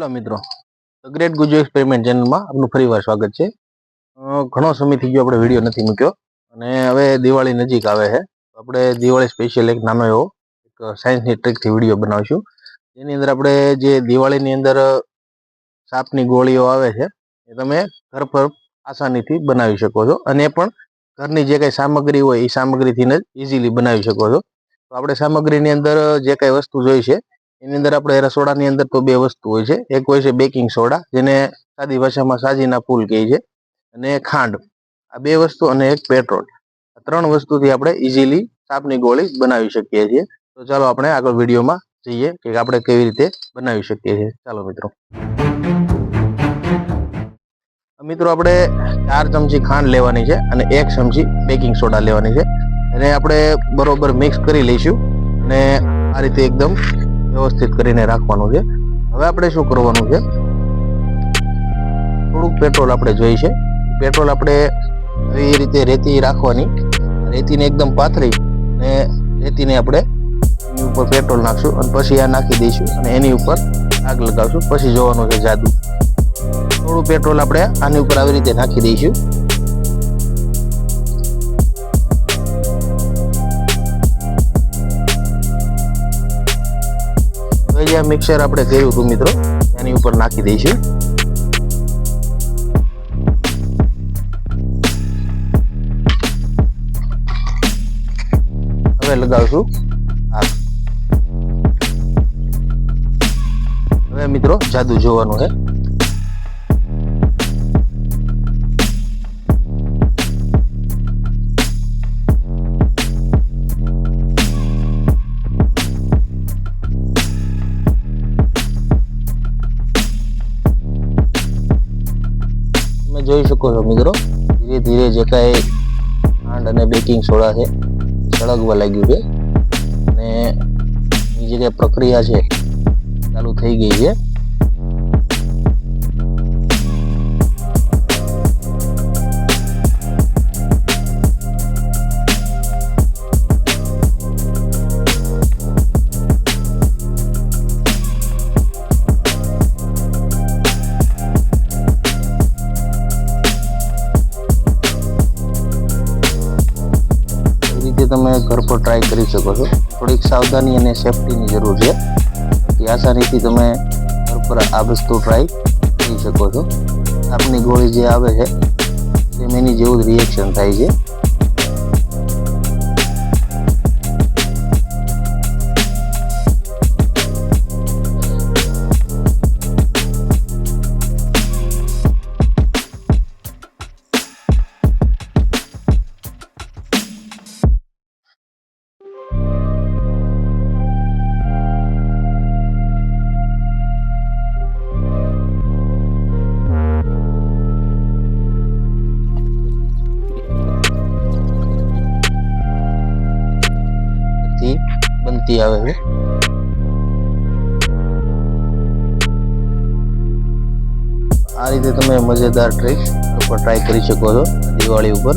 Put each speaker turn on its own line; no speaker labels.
Hello મિત્રો. Great Gujju experiment ચેનલમાં આપનું ફરીવાર સ્વાગત છે. ઘણો સમય થઈ ગયો આપણે વીડિયો નથી મૂક્યો. અને હવે દિવાળી નજીક આવે છે. આપણે દિવાળી સ્પેશિયલ એક નાનો એવો એક સાયન્સની ટ્રીકથી વીડિયો બનાવીશું. જેની અંદર આપણે જે દિવાળીની અંદર સાપની ગોળીઓ આવે છે, એ તમે ઘર પર આસાનીથી બનાવી શકો છો. અને પણ ઘરની જે કંઈ સામગ્રી હોય, એ સામગ્રીથી જ ઇઝીલી બનાવી શકો છો. તો આપણે સામગ્રીની અંદર જે કાંઈ વસ્તુ જોઈ છે એની અંદર આપણે રસોડાની અંદર તો બે વસ્તુ હોય છે. એક હોય છે બેકિંગ સોડા જેને સાદી ભાષામાં સાજીના ફૂલ કહે છે, અને ખાંડ. આ બે વસ્તુ અને એક પેટ્રોલ. આ ત્રણ વસ્તુથી આપણે ઇઝીલી સાપની ગોળી બનાવી શકીએ છીએ. તો ચાલો આપણે આગળ વિડીયોમાં જઈએ કે આપણે કેવી રીતે બનાવી શકીએ છીએ. ચાલો મિત્રો. મિત્રો આપણે ચાર ચમચી ખાંડ લેવાની છે અને એક ચમચી બેકિંગ સોડા લેવાની છે. એને આપણે બરોબર મિક્સ કરી લઈશું અને આ રીતે એકદમ વ્યવસ્થિત કરીને રાખવાનું છે. હવે આપણે શું કરવાનું છે? થોડુંક પેટ્રોલ આપણે જોઈએ છે પેટ્રોલ આપણે એ રીતે રેતી રાખવાની. રેતીને એકદમ પાથરી અને રેતીને આપણે એની ઉપર પેટ્રોલ નાખશું અને પછી આ નાખી દઈશું અને એની ઉપર આગ લગાવશું. પછી જોવાનું છે જાદુ. થોડું પેટ્રોલ આપણે આની ઉપર આવી રીતે નાખી દઈશું. જે મિક્સર આપણે કર્યું હતું મિત્રો. એની ઉપર નાખી દઈશું. હવે લગાવશું. આગ હવે મિત્રો જાદુ જોવાનું છે. તમે જોઈ શકો છો મિત્રો. ધીરે ધીરે જે કાંઈ ખાંડ અને બેકિંગ સોડા છે સળગવા લાગ્યું છે. અને જે કાંઈ પ્રક્રિયા છે ચાલુ થઈ ગઈ છે. તમે ઘર પર ટ્રાય કરી શકો છો. થોડીક સાવધાની અને સેફટીની જરૂર છે. કે આસાનીથી તમે ઘર પર આ વસ્તુ ટ્રાય કરી શકો છો. આપની ગોળી જે આવે છે તેમ એની જેવું જ રિએક્શન થાય છે. બનતી આવે છે. આ રીતે તમે મજેદાર ટ્રીક ઉપર ટ્રાય કરી શકો છો દિવાળી ઉપર.